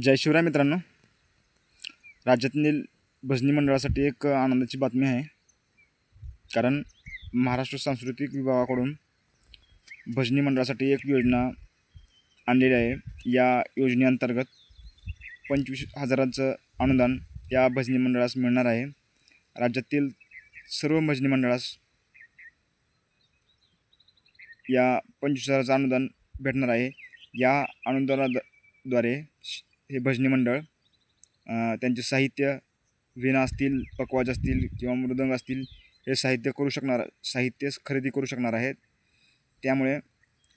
जय शिवराय मित्रांनो. राज्यातील भजनी मंडळासाठी एक आनंदाची बातमी आहे. कारण महाराष्ट्र सांस्कृतिक विभागाकडून भजनी मंडळासाठी एक योजना आणलेली आहे. या योजनेअंतर्गत पंचवीस हजाराचं अनुदान या भजनी मंडळास मिळणार आहे. राज्यातील सर्व भजनी मंडळास या पंचवीस हजाराचं अनुदान भेटणार आहे. या अनुदानाद्वारे श- हे भजनी मंडळ त्यांचे साहित्य वीणा असतील पकवाज असतील किंवा मृदंग असतील हे साहित्य करू शकणार साहित्य खरेदी करू शकणार आहेत. त्यामुळे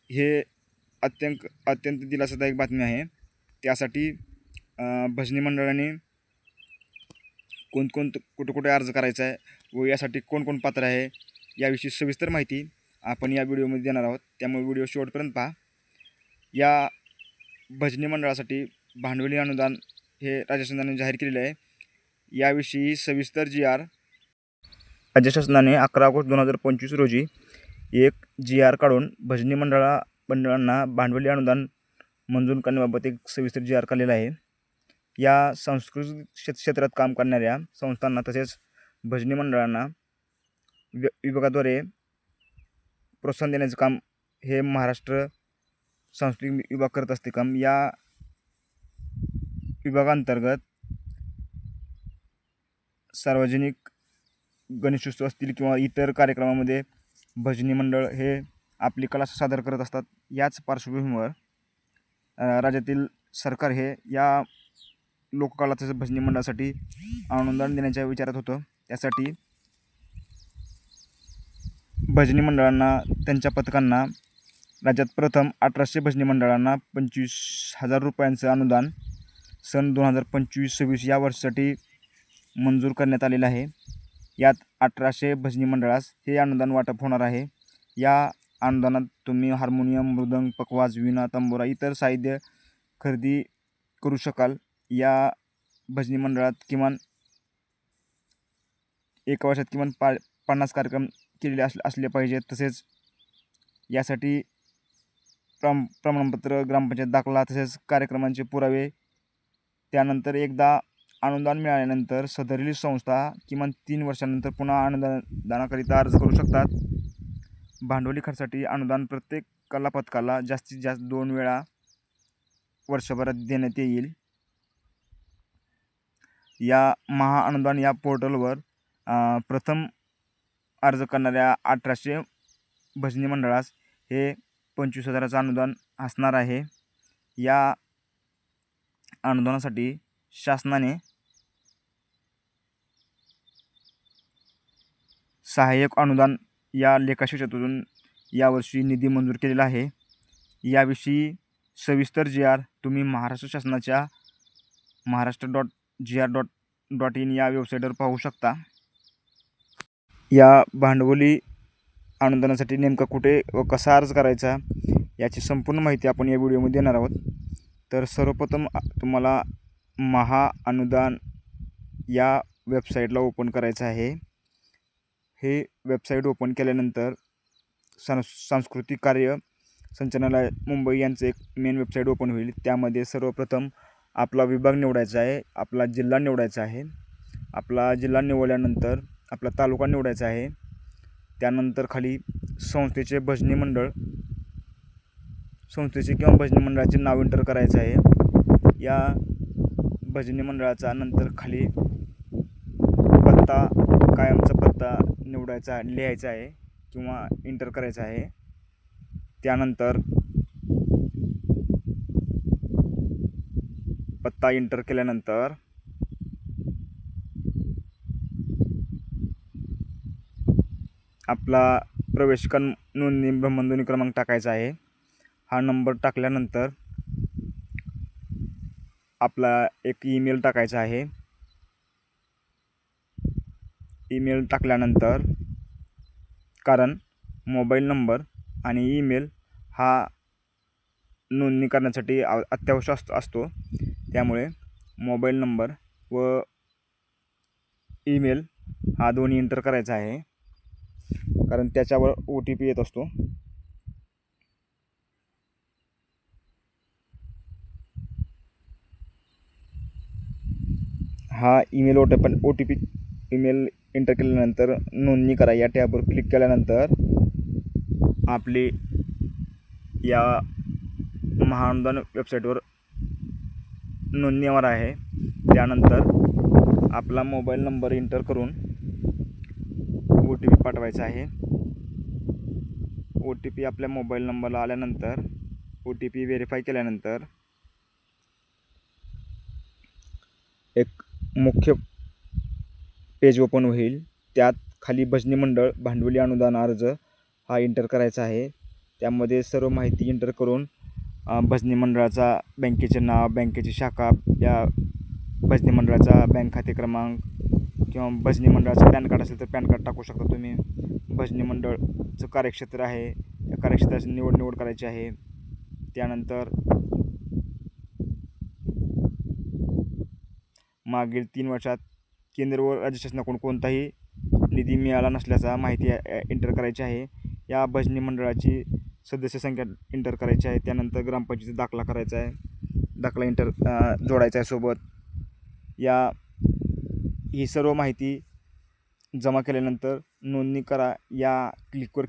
हे अत्यंत अत्यंत दिलासादायक बातमी आहे. त्यासाठी भजनी मंडळाने कोणकोण कुठं कुठे अर्ज करायचा आहे व यासाठी कोण कोण पात्र आहे याविषयी सविस्तर माहिती आपण या व्हिडिओमध्ये देणार आहोत. त्यामुळे व्हिडिओ शेवटपर्यंत पहा. या भजनी मंडळासाठी भांडवली अनुदान हे राज्य शासनाने जाहीर केलेले आहे. याविषयी सविस्तर जी आर राज्य शासनाने अकरा ऑगस्ट दोन हजार पंचवीस रोजी एक जी आर काढून भजनी मंडळा मंडळांना भांडवली अनुदान मंजूर करण्याबाबत एक सविस्तर जी आर काढलेला आहे. या सांस्कृतिक क्षेत्र क्षेत्रात काम करणाऱ्या संस्थांना तसेच भजनी मंडळांना वि विभागाद्वारे प्रोत्साहन देण्याचं काम हे महाराष्ट्र सांस्कृतिक विभाग करत असते. काम या विभागांतर्गत सार्वजनिक गणेशोत्सव असतील किंवा इतर कार्यक्रमामध्ये भजनी मंडळ हे आपली कला सादर करत असतात याच पार्श्वभूमीवर राज्यातील सरकार हे या लोककला तसेच भजनी मंडळासाठी अनुदान देण्याच्या विचारात होतं. त्यासाठी भजनी मंडळांना त्यांच्या पथकांना राज्यात प्रथम अठराशे भजनी मंडळांना पंचवीस हजार रुपयांचं अनुदान सन दोन हजार पंचवीस सव्वीस या वर्षासाठी मंजूर करण्यात आलेलं आहे. यात अठराशे भजनी मंडळास हे अनुदान वाटप होणार आहे. या अनुदानात तुम्ही हार्मोनियम मृदंग पकवाज विणा तंबोरा इतर साहित्य खरेदी करू शकाल. या भजनी मंडळात किमान एका वर्षात किमान पा पन्नास कार्यक्रम केलेले अस असले पाहिजेत. तसेच यासाठी प्रम प्रमाणपत्र ग्रामपंचायत दाखला तसेच कार्यक्रमांचे पुरावे त्यानंतर एकदा अनुदान मिळाल्यानंतर सदरील संस्था किमान तीन वर्षानंतर पुन्हा अनुदानाकरिता अर्ज करू शकतात. भांडवली खर्चासाठी अनुदान प्रत्येक कलापथकाला जास्तीत जास्त दोन वेळा वर्षभरात देण्यात येईल. या महाअनुदान या पोर्टलवर प्रथम अर्ज करणाऱ्या अठराशे भजनी मंडळास हे पंचवीस हजाराचं अनुदान असणार आहे. या अनुदानासाठी शासनाने सहाय्यक अनुदान या लेखाशेषातून यावर्षी निधी मंजूर केलेला आहे. याविषयी सविस्तर जी आर तुम्ही महाराष्ट्र शासनाच्या Maharashtra dot G R dot dot in या वेबसाईटवर पाहू शकता. या भांडवली अनुदानासाठी नेमका कुठे व कसा अर्ज करायचा याची संपूर्ण माहिती आपण या व्हिडिओमध्ये देणार आहोत. तर सर्वप्रथम तुम्हाला महा अनुदान या वेबसाईटला ओपन करायचं आहे. हे वेबसाईट ओपन केल्यानंतर सांस सांस्कृतिक कार्य संचालनालय मुंबई यांचं एक मेन वेबसाईट ओपन होईल. त्यामध्ये सर्वप्रथम आपला विभाग निवडायचा आहे आपला जिल्हा निवडायचा आहे आपला जिल्हा निवडल्यानंतर आपला तालुका निवडायचा आहे. त्यानंतर खाली संस्थेचे भजनी मंडळ संस्थेचे किंवा भजनी मंडळाचे नाव एंटर करायचं आहे. या भजनी मंडळाचा नंतर खाली पत्ता कायमचा पत्ता निवडायचा लिहायचा आहे किंवा एंटर करायचा आहे. त्यानंतर पत्ता एंटर केल्यानंतर आपला प्रवेशकन नोंदणी भ्रमणध्वनी क्रमांक टाकायचा आहे. हा नंबर टाकल्यानंतर आपला एक ईमेल टाकायचा आहे. ईमेल टाकल्यानंतर कारण मोबाईल नंबर आणि ईमेल हा नोंदणी करण्यासाठी आ अत्यावश्यक असतो असतो. त्यामुळे मोबाईल नंबर व ईमेल हा दोन्ही एंटर करायचा आहे. कारण त्याच्यावर ओ टी पी येत असतो. हा ईमेल ओ टी पण O T P email enter केल्यानंतर नोंदणी करा. या टॅबवर क्लिक केल्यानंतर आपली या महानुदान वेबसाईटवर नोंदणीवर आहे. त्यानंतर आपला मोबाईल नंबर एंटर करून ओ टी पी पाठवायचा आहे. ओ टी पी आपल्या मोबाईल नंबरला आल्यानंतर ओ टी पी व्हेरीफाय केल्यानंतर एक मुख्य पेज ओपन होईल. त्यात खाली भजनी मंडळ भांडवली अनुदान अर्ज हा इंटर करायचा आहे. त्यामध्ये सर्व माहिती इंटर करून भजनी मंडळाचा बँकेचे नाव बँकेची शाखा या भजनी मंडळाचा बँक खाते क्रमांक किंवा भजनी मंडळाचं पॅन कार्ड असेल तर पॅन कार्ड टाकू शकता तुम्ही. भजनी मंडळचं कार्यक्षेत्र आहे. त्या कार्यक्षेत्राची निवड निवड करायची आहे. त्यानंतर मागील तीन वर्षात केंद्र व राज्य शासनाकडून कोणताही निधी मिळाला नसल्याचा माहिती एंटर करायची आहे. या भजनी मंडळाची सदस्य संख्या एंटर करायची आहे. त्यानंतर ग्रामपंचायतीचा दाखला करायचा आहे. दाखला एंटर जोडायचा आहे सोबत. या ही सर्व माहिती जमा केल्यानंतर नोंदणी करा. या क्लिकवर